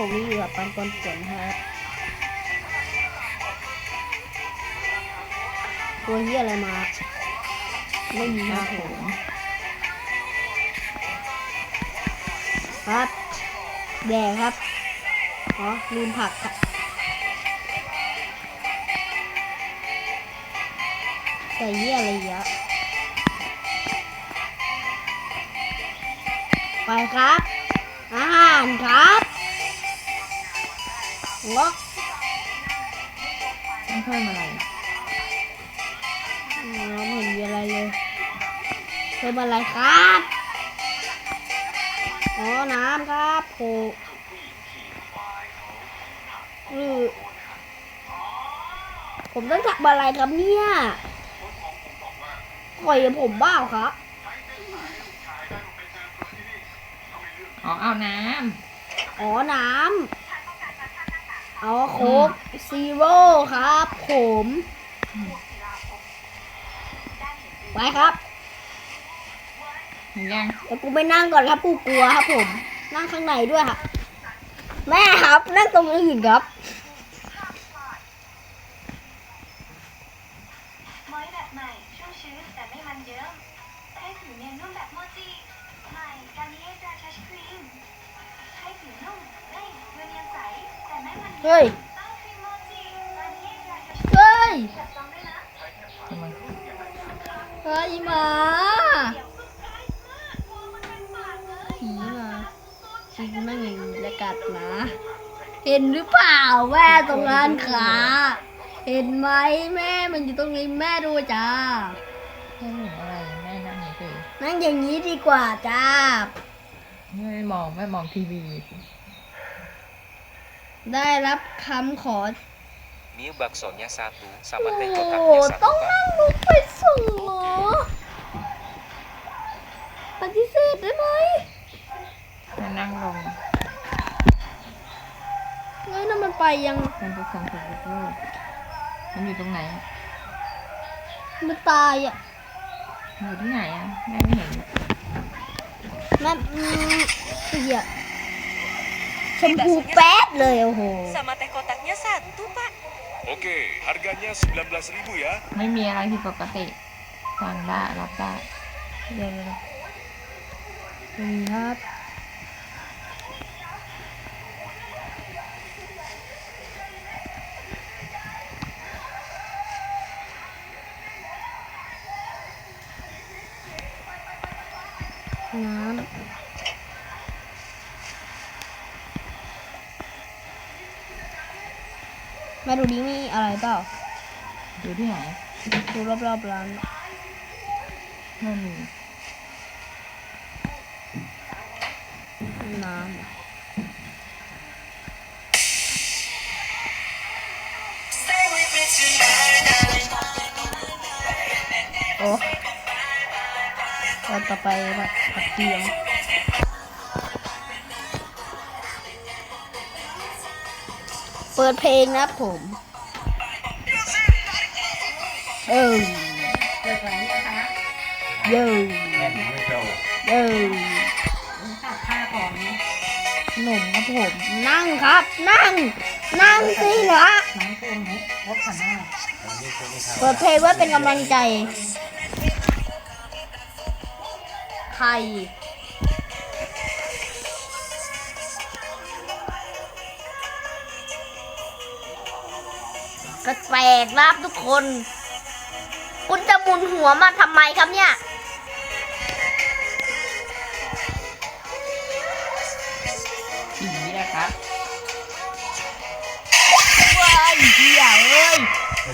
ผมมีอยู่กับปันปนฝนฮะตัวเหี้ยอะไรมา ไม่มีคครับผมมครับ แดงครับ อ๋อ ลืมผักครับใส่เหี้ยอะไรเยอะไปครับ อาหารครับ งอกต้องเพิ่มอะไรอืมไม่เห็นมีอะไรเลยเพิ่มอะไรครับอ๋อน้ำครับโหหรือผมต้องทำอะไรครับเนี่ยปล่อยผมบ้าครับอ๋อเอาน้อ๋อ น้ำ เอาโค้กซีโร่ครับผมไปครับำเห็นยังเดี๋ยวกูไปนั่งก่อนครับกูกลัวครับผม นั่งข้างในด้วยครับ แม่ครับ นั่งตรงอื่นครับ เยอะเฮ้ยต้องครีมโมจิกานิเอจาทัชเฮ้ยจับต้องด้วยนะทำไมเฮ้ยหมาเดี๋ยวสุดท้ายมากมองมันเป็นปากเลยผีมาจริงไม่มีและกัดนะเห็นหรือเปล่าแม่ตรงร้านขาเห็นไหมแม่มันอยู่ตรงนี้แม่ดูจ้าแม่เห็นอะไรแม่นั่งเฉยนั่งอย่างนี้ดีกว่าจ้าๆไม่มองไม่มองทีวี ได้รับคำขอ Mie baksonya satu sama โอ้ teh โห kotaknya satu ต้อง Pak. นั่งลุกไปส่งเหรอ ปฏิเสธได้ไหมแม่นั่งลงเฮ้ยนั่นมันไปยังมันจะสั่งถูกลูกมันอยู่ตรงไหนอะมันตายอะอยู่ที่ไหนอะแม่ไม่เห็นแม่อืมเสียชม พูแป๊ดเลยโอ้โห sama teh kotaknya satu pak Oke, harganya 19.000 ya. ไม่มีอะไรผิดปกติสั่งได้รับได้เดี๋ยวนะนี่ครับำแม่ดูดิมีอะไรเปล่าอยู่ที่ไหนดูรอบๆร้านไม่มีน้ำอะโอ้แล้วต่อไปแบบผักเกียง เปิดเพลงนะผม เออเลิกแล้นะคะเยอะเยอะตัดผ้าก่อนนี้ขนมครับผม นั่งครับ นั่ง นั่งสิเหรอน้ำท่วมไหมรถขันหน้าเปิดเพลงไว้เป็นกำลังใจใครแปลกๆนะครับทุกคน คุณจะหมุนหัวมาทำไมครับเนี่ย ผีนะครับว้ายเหี้ยเอ้ย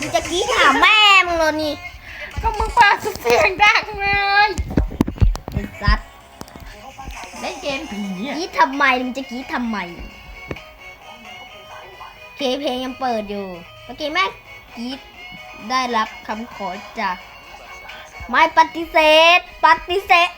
มึงจะกรี้หาแม่มึงเลยนี่ก็มึงเปิดเสียงดังเลยไอ้สัตว์เล่นเกมผีกอะรีดทำไมมึงจะกรีดทำไมเคเพลงยังเปิดอยู่ เมื่อกี้แม่กรีดได้รับคำขอจาก ไม่ปฏิเสธ ปฏิเสธ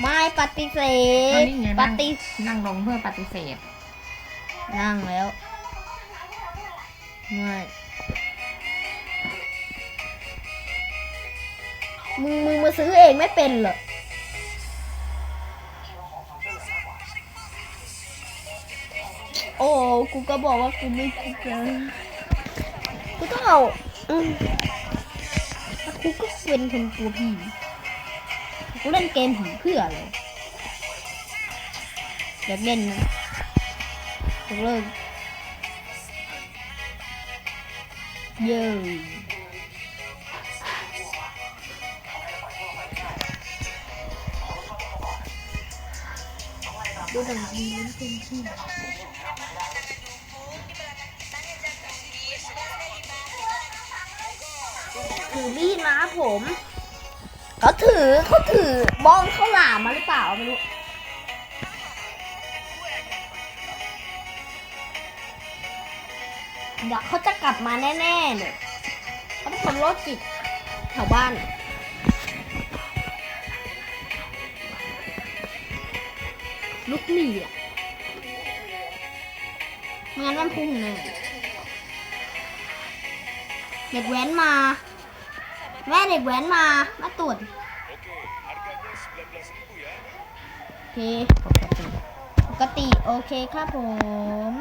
ไม่ปฏิเสตอนธ นี้ไงปนั่งฏินั่งลงเพื่อปฏิเสธ นั่งแล้ว ไม่ มึงมึงมาซื้อเองไม่เป็นเหรอ โอ้กูก็บอกว่ากูไม่คิดนะกูต้องเอาอืมกูก็เป็นคนกลัวผีกูเล่นเกมผีเพื่ออะไรอยากเล่นนะยกเลิกเย้ดูหนังดีเล่นเต็มที่ ถือมีดมาผมเขาถือเขาถือบ้องข้าวหลามมาหรือเปล่าไม่รู้เดี๋ยวเขาจะกลับมาแน่ๆเลยเขาเป็นคนโรคจิตแถวบ้านลุกหนีอะไม่งั้นมันพุ่งแน่เด็กแว้นมา แม่เด็กแว้นมามาตรวจโอเค ปกติ ปกติ โอเคครับผม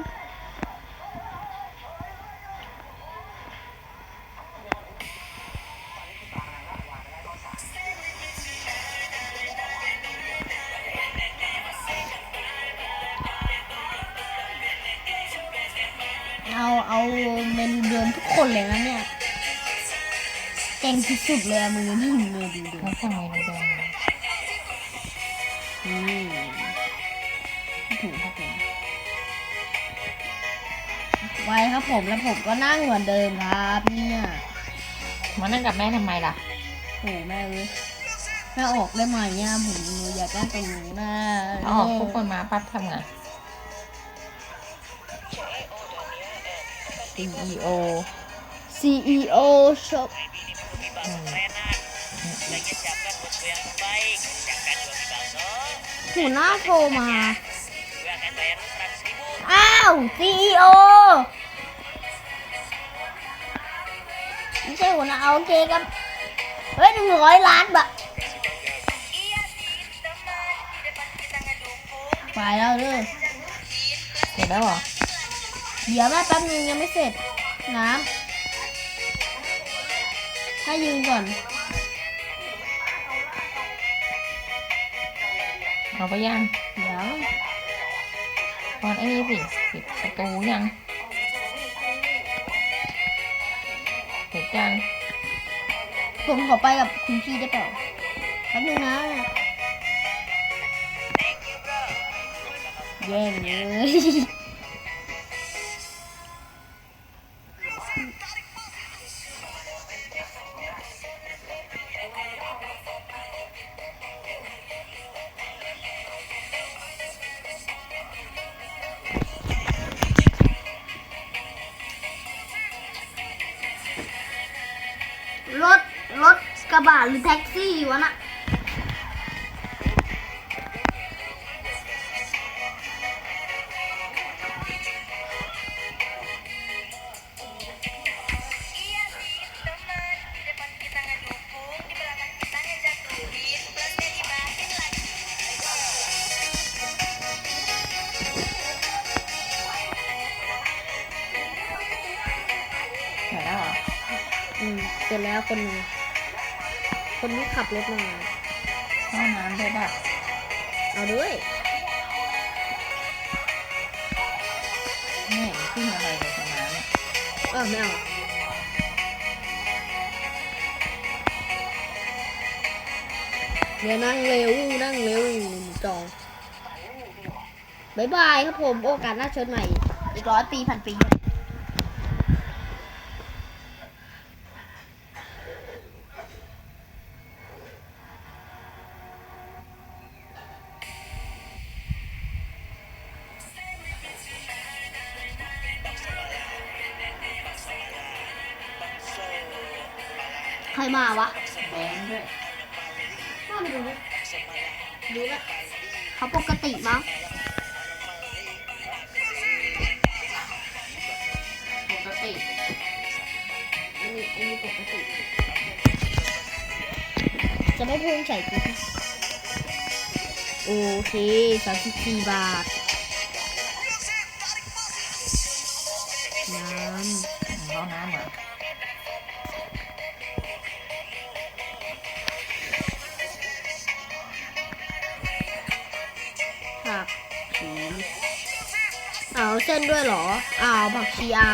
สุดเลยอะมือหนึ่งมือดูดูแล้วทำไมในเดินมาอืมถูกครับผมไว้ครับผมแล้วผมก็นั่งเหมือนเดิมครับเนี่ยมานั่งกับแม่ทำไมล่ะโอ้แม่เอ้ยแม่ออกได้ไหมเนี่ยผมหนูอยากได้ตรงนี้นะเอาออกทุกคนมาปั๊บทำไง CEO CEO shop อืม หัวหน้าโทรมา อ้าว CEO ไม่ใช่หัวหน้าเอาโอเคครับ เฮ้ยหนึ่งร้อยล้านบาทไปแล้วเด้อเสร็จแล้วเหรอ เดี๋ยวแม่แป๊บนึงยังไม่เสร็จ น้ำ ให้ยืนก่อน เอาไปยัง เดี๋ยวตอนไอ้นี่สิปิดประตูยังเสร็จยังผมขอไปกับคุณพี่ได้เปล่าแป๊บนึงนะแย่งเลย บะหรือแท็กซี่วะน่ะเสร็จแล้วคนนึง คนที่ขับรถมาห้องน้ำด้วยแบบเอาด้วยไม่เห็นขึ้นอะไรเลยตรงนั้นอะเออไม่เอาเดี๋ยวนั่งเร็วนั่งเร็วจองบายบายครับผม โอกาสหน้าเชิญใหม่ อีกร้อยปีพันปี ใครมาวะแม่ไปดูดูละเขาปกติมั้งปกติอันนี้อันนี้ปกติ จะไม่พุ่งใส่กูโอเคสามสิบสี่บาท น้ำเอาน้ำเหรอ ส้นด้วยเหรอ อ้าวผักชีอา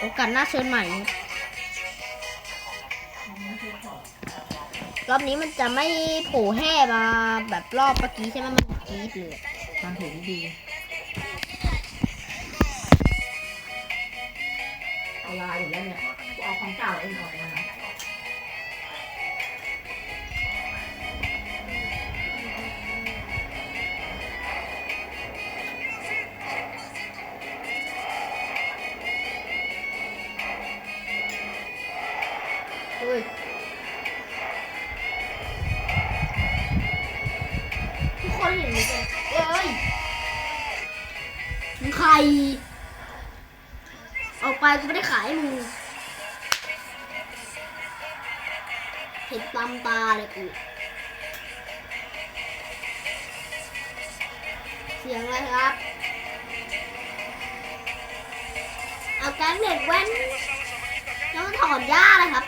โอกาสหน้าเชิญใหม่ รอบนี้มันจะไม่โผล่แห่มาแบบรอบเมื่อกี้ใช่ไหมมันกรีดเลยทำถูกดี ขายมึงเห็นตามตาเลยกูเสียงอะไรครับ เอาแก๊งเด็กแว้นแล้วมันถอนหญ้าเลยครับ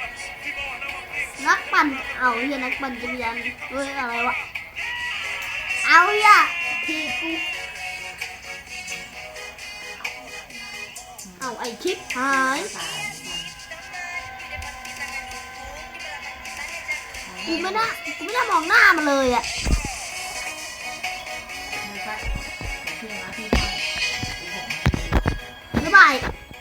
นักปั่น เอาเฮียนักปั่นจักรยานเฮ้ยอะไรวะ เอาอย่าทีกู เอาไอชิปหายกูไม่น่ากูไม่น่ามองหน้ามันเลยอะไม่ใช่เที่ยงนะที่บ้านบ๊ายบาย